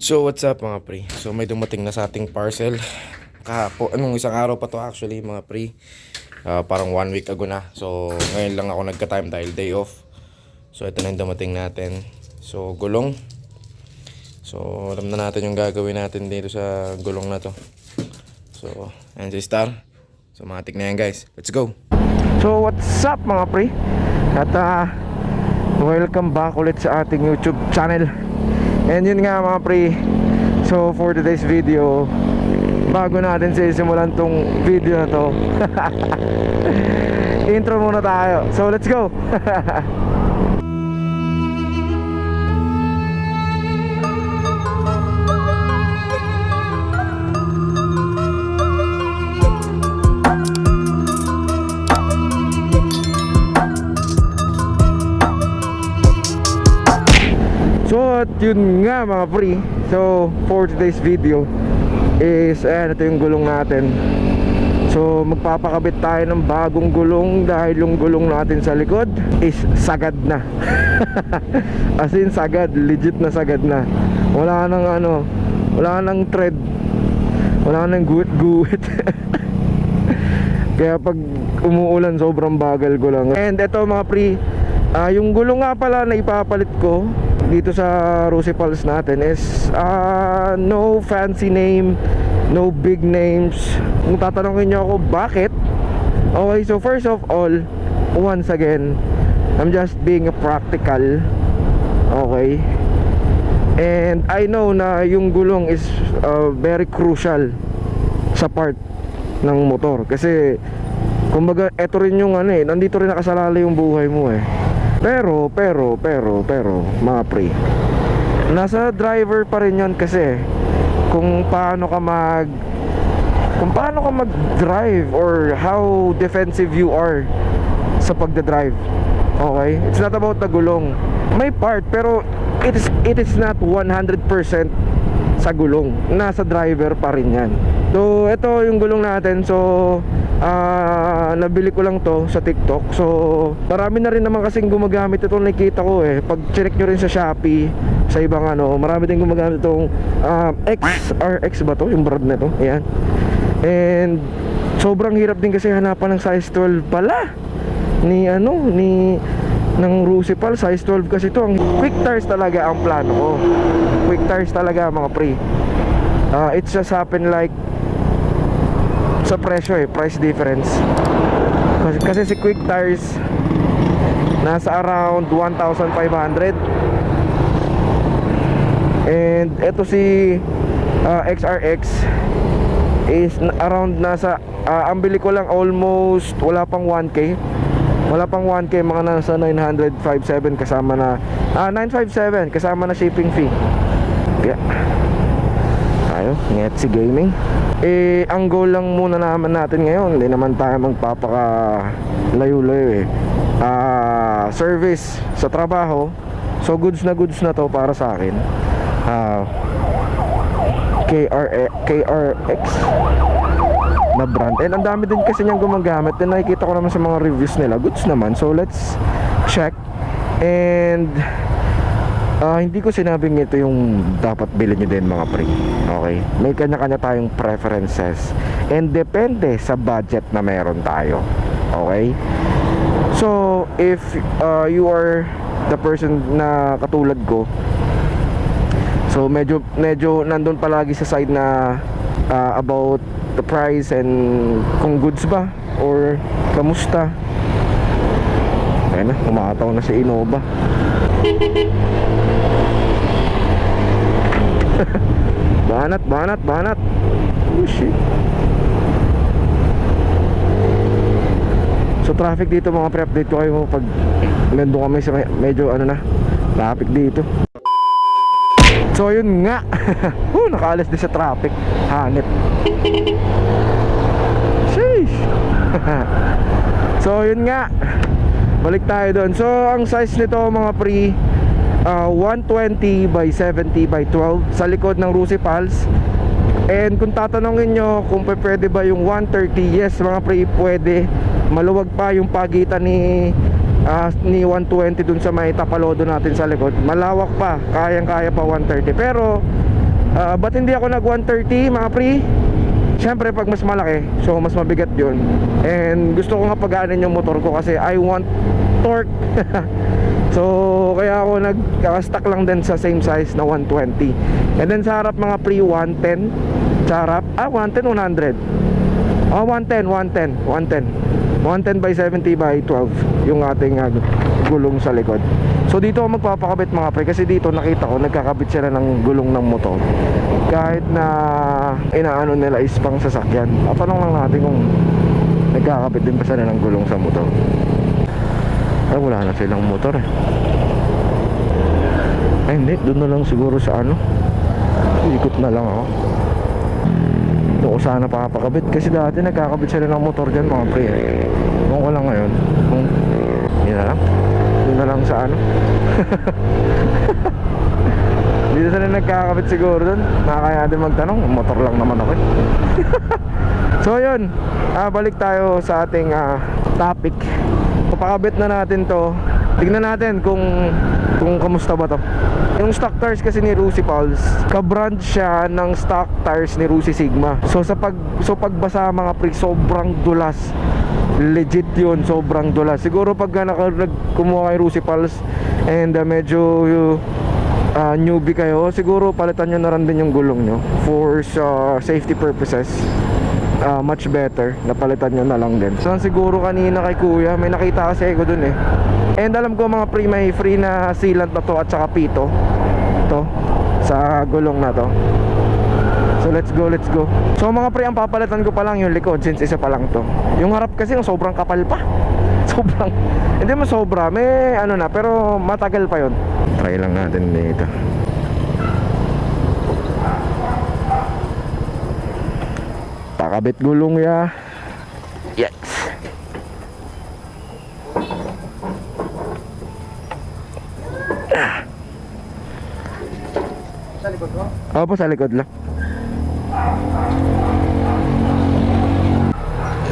So what's up mga pre? So may dumating na sa ating parcel. Kahapo, anong isang araw pa to actually mga pre. Ah, parang one week ago na. So ngayon lang ako nagka-time dahil day off. So ito na yung dumating natin. So gulong. So alam na natin yung gagawin natin dito sa gulong na to. So ayan si Star. So matik na yan guys. Let's go! So what's up mga pre? At ah, welcome back ulit sa ating YouTube channel. And yun nga mga pre So for today's video Bago natin sisimulan tong video na to Intro muna tayo. So let's go yun nga mga pre. So for today's video Is ayan ito yung gulong natin. So magpapakabit tayo ng bagong gulong Dahil yung gulong natin sa likod Is sagad na. As in sagad. Legit na sagad na. Wala nang ano Wala nang tread. Wala nang guwit-guwit Kaya pag umuulan sobrang bagal ko lang. And ito mga pre ah, Yung gulong nga pala na ipapalit ko Dito sa Rosy Pulse natin is ah, No fancy name No big names. Kung tatanungin nyo ako bakit? Okay so first of all Once again I'm just being practical. Okay? And I know na yung gulong is uh, very crucial sa part ng motor. Kasi kumbaga eto rin yung ano eh nandito rin nakasalala yung buhay mo eh pero pero pero pero mga pre nasa driver pa rin yon kasi kung paano ka mag kung paano ka mag-drive or how defensive you are sa pagda-drive. Okay? It's not about the gulong. May part pero it is it is not 100% sa gulong. Nasa driver pa rin yan. So ito yung gulong natin. So ah nabili ko lang to sa TikTok. So marami na rin naman kasing gumagamit ito nakita ko eh. Pag check nyo rin sa Shopee sa ibang ano marami din gumagamit itong ah, XRX ba to? Yung brand na to. Ayan. And sobrang hirap din kasi hanapan ng size 12 pala. Ni ano ni ng Rusipal. Size 12 kasi to. Ang quick tires talaga ang plano ko. Quick tires talaga mga pre. Ah, it's just happen like sa presyo eh price difference. Kasi, kasi si quick tires nasa around 1,500 and eto si ah, XRX is around nasa ah, ang bili ko lang almost wala pang 1k wala pang 1k mga nasa 957 kasama na ah 957 kasama na shipping fee. Kaya tayo nget si gaming eh ang goal lang muna naman natin ngayon hindi naman tayo magpapaka layo-layo eh. Ah service sa trabaho so goods na goods na to para sa akin. Ah KR, KRX na brand. And ang dami din kasi niyang gumagamit and nakikita ko naman sa mga reviews nila. Goods naman. So let's check. And ah, hindi ko sinabing ito yung dapat bilhin nyo din mga pre. Okay? May kanya-kanya tayong preferences. And depende sa budget na meron tayo. Okay? So if uh, you are the person na katulad ko So medyo medyo nandun palagi sa side na ah, about the price and kung goods ba or kamusta. Ayan na, umataw na si Innova. Banat, banat, banat. Oh shit. So traffic dito mga pre-update ko kayo. Pag nandun kami sa me- medyo ano na traffic dito. So yun nga. Uh, Nakaalis din sa traffic. Hanip. Sheesh. So yun nga. Balik tayo doon So ang size nito mga pre uh, 120 by 70 by 12 Sa likod ng Rusi Pals. And kung tatanungin nyo kung pwede ba yung 130 Yes mga pre pwede. Maluwag pa yung pagitan ni ah, ni 120 dun sa may tapalodo natin sa likod. Malawak pa kayang kaya pa 130 pero Ah, ba't hindi ako nag 130 mga pre? Siyempre pag mas malaki, so mas mabigat yun. And gusto ko nga pagaanin yung motor ko kasi I want torque So kaya ako nagkakastack lang din sa same size na 120 And then sa harap mga pre 110 Sa harap, ah 110, 100 Oh 110, 110, 110 110 by 70 by 12 Yung ating ah, gulong sa likod. So dito ako magpapakabit mga pre Kasi dito nakita ko nagkakabit sila ng gulong ng motor. Kahit na inaano nila is pang sasakyan. Papanong lang natin kung nagkakabit din pa sila ng gulong sa motor Ay wala na silang motor eh. Ay hindi, doon na lang siguro sa ano. Ikot na lang ako. Doon ko sana papakabit. Kasi dati nagkakabit sila ng motor dyan mga pre eh. Doon ko lang ngayon. Kung yun na lang. Doon na lang sa ano. Dito sila nagkakabit siguro doon. Nakakaya din magtanong. Motor lang naman ako eh. So yun. Ah, Balik tayo sa ating ah, topic Papakabit na natin to. Tignan natin kung kung kamusta ba to. Yung stock tires kasi ni Rusi Pulse Kabrand siya ng stock tires ni Rusi Sigma. So sa pag so pagbasa mga pre sobrang dulas. Legit yun sobrang dulas. Siguro pag naka, nag, kumuha kay Rusi Pulse And uh, medyo uh, newbie kayo Siguro palitan nyo na rin din yung gulong nyo For uh, safety purposes uh, much better. Napalitan nyo na lang din. So siguro kanina kay kuya may nakita kasi ako dun eh. And alam ko mga pre may free na sealant na to at saka pito. To sa gulong na to. So let's go let's go. So mga pre ang papalitan ko pa lang yung likod since isa pa lang to. Yung harap kasi yung sobrang kapal pa. Sobrang hindi mo sobra may ano na pero matagal pa yon try lang natin dito Pakabit gulong ya. Yes. Sa likod mo? Opo, sa likod lang.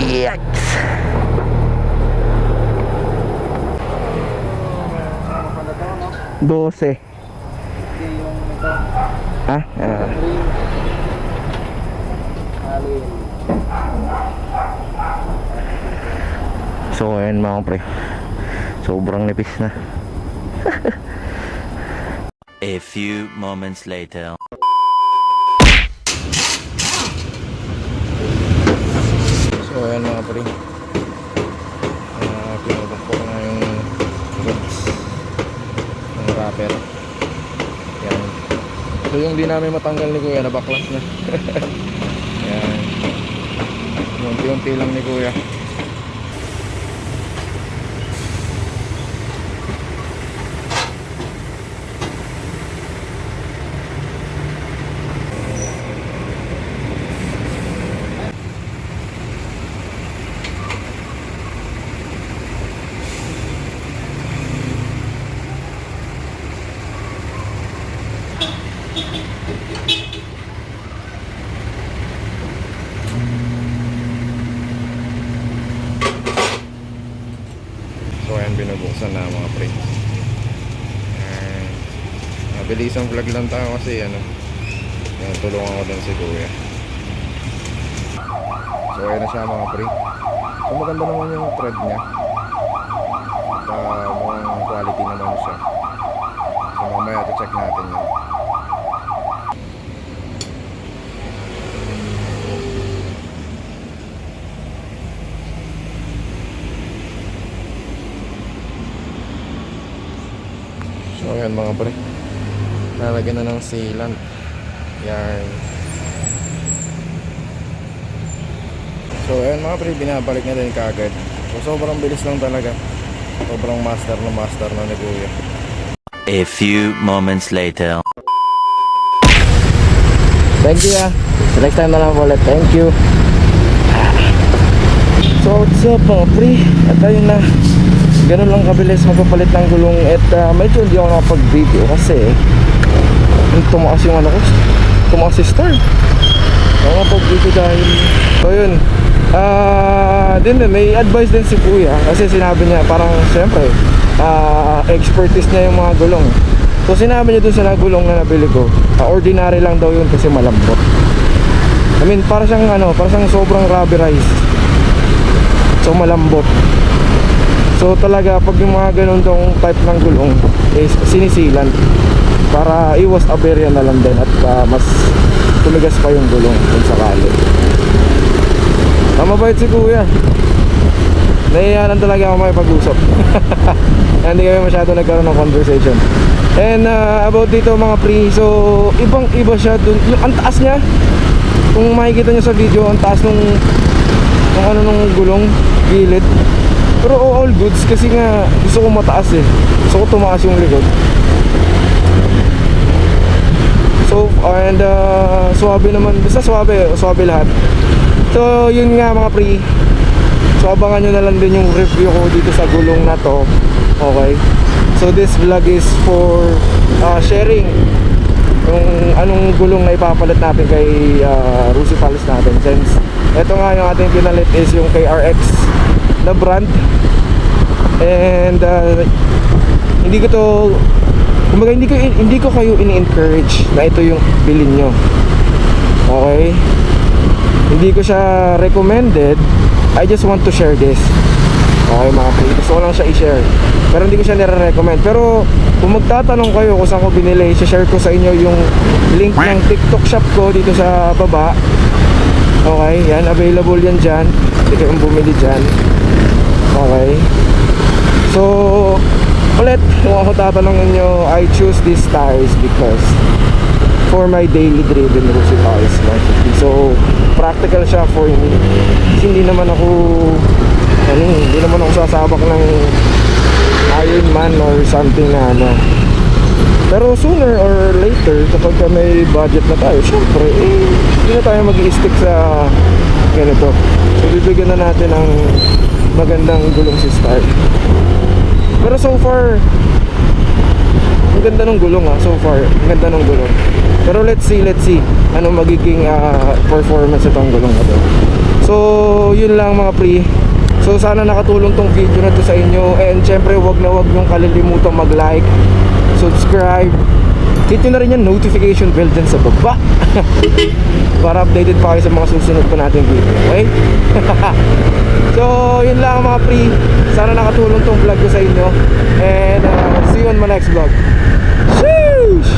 Yes. Pala to, no? 12. Hindi yung ito. Ah, ah. Green. Alin. So, ayan mga pre. Sobrang nipis na. A few moments later. So, ayan mga pre. Uh, pinubok ko na yung goods ng wrapper. Yan. So, yung di namin matanggal ni Kuya, nabaklas na. Unti-unti lang ni Kuya. Binubuksan na mga pre. Mabilisang vlog lang tayo kasi ano Ayan, tulungan ko din si kuya. So ayan na siya mga pre. So maganda naman yung thread niya. At uh, mukhang quality naman siya So mamaya check natin yun So ayan mga pre. Lalagyan na ng sealant. Yan. So ayan mga pre Binabalik na din kagad So sobrang bilis lang talaga. Sobrang master na master na ni Kuya. A few moments later. Thank you ah. Next time na lang ulit. Thank you. So what's up mga pre? At ayun na Ganun lang kabilis magpapalit ng gulong At ah, medyo hindi ako nakapag-video kasi Yung tumakas yung ano ko Tumakas si Star nakapag-video dahil So yun Ah, din may advice din si Kuya kasi sinabi niya parang siyempre ah, expertise niya yung mga gulong. So sinabi niya dun sa nagulong na nabili ko, ah, ordinary lang daw yun kasi malambot. I mean, para siyang ano, para siyang sobrang rubberized. So malambot. So talaga pag yung mga ganun tong type ng gulong is sinisilan para iwas aberya na lang din at ah, mas tumigas pa yung gulong kung sakali. Ah, mabait si kuya. Nahiya lang talaga ako makipag-usap. Hindi kami masyado nagkaroon ng conversation. And uh, about dito mga pre, so ibang iba siya dun. Yung, ang taas niya, kung makikita niyo sa video, ang taas nung, nung ano nung gulong, gilid. Pero all goods kasi nga gusto ko mataas eh. Gusto ko tumaas yung likod. So, and uh, swabe naman. Basta swabe, swabe lahat. So, yun nga mga pre. So, abangan nyo na lang din yung review ko dito sa gulong na to. Okay? So, this vlog is for uh, sharing yung anong gulong na ipapalit natin kay uh, Rusi Palace natin. Since ito nga yung ating pinalit is yung kay RX na brand. And uh, hindi ko to kumbaga hindi ko hindi ko kayo ini-encourage na ito yung bilhin nyo. Okay? Hindi ko siya recommended. I just want to share this. Okay mga pre, gusto ko lang siya i-share. Pero hindi ko siya nire-recommend. Pero kung magtatanong kayo kung saan ko binili, share ko sa inyo yung link ng TikTok shop ko dito sa baba. Okay, yan, available yan dyan. Hindi kayong bumili dyan. Okay. So, ulit, kung ako tatanungin nyo, I choose these tires because for my daily driven Rusi tires 150. So, practical siya for me. Kasi hindi naman ako, ano, hindi naman ako sasabak ng Iron Man or something na ano. Pero sooner or later, kapag ka may budget na tayo, syempre, eh, hindi na tayo mag stick sa ganito. So, bibigyan na natin ng magandang gulong si Star. Pero so far, ang ganda ng gulong ah, so far. Ang ganda ng gulong. Pero let's see, let's see. Ano magiging ah, performance itong gulong na to. So, yun lang mga pre. So, sana nakatulong tong video na to sa inyo. And syempre, wag na wag yung kalilimutan mag-like, subscribe, hit nyo na rin yung notification bell dyan sa baba. Para updated pa kayo sa mga susunod pa natin video. Okay? so, free. Sana nakatulong tong vlog ko sa inyo. And uh, see you on my next vlog. Sheesh!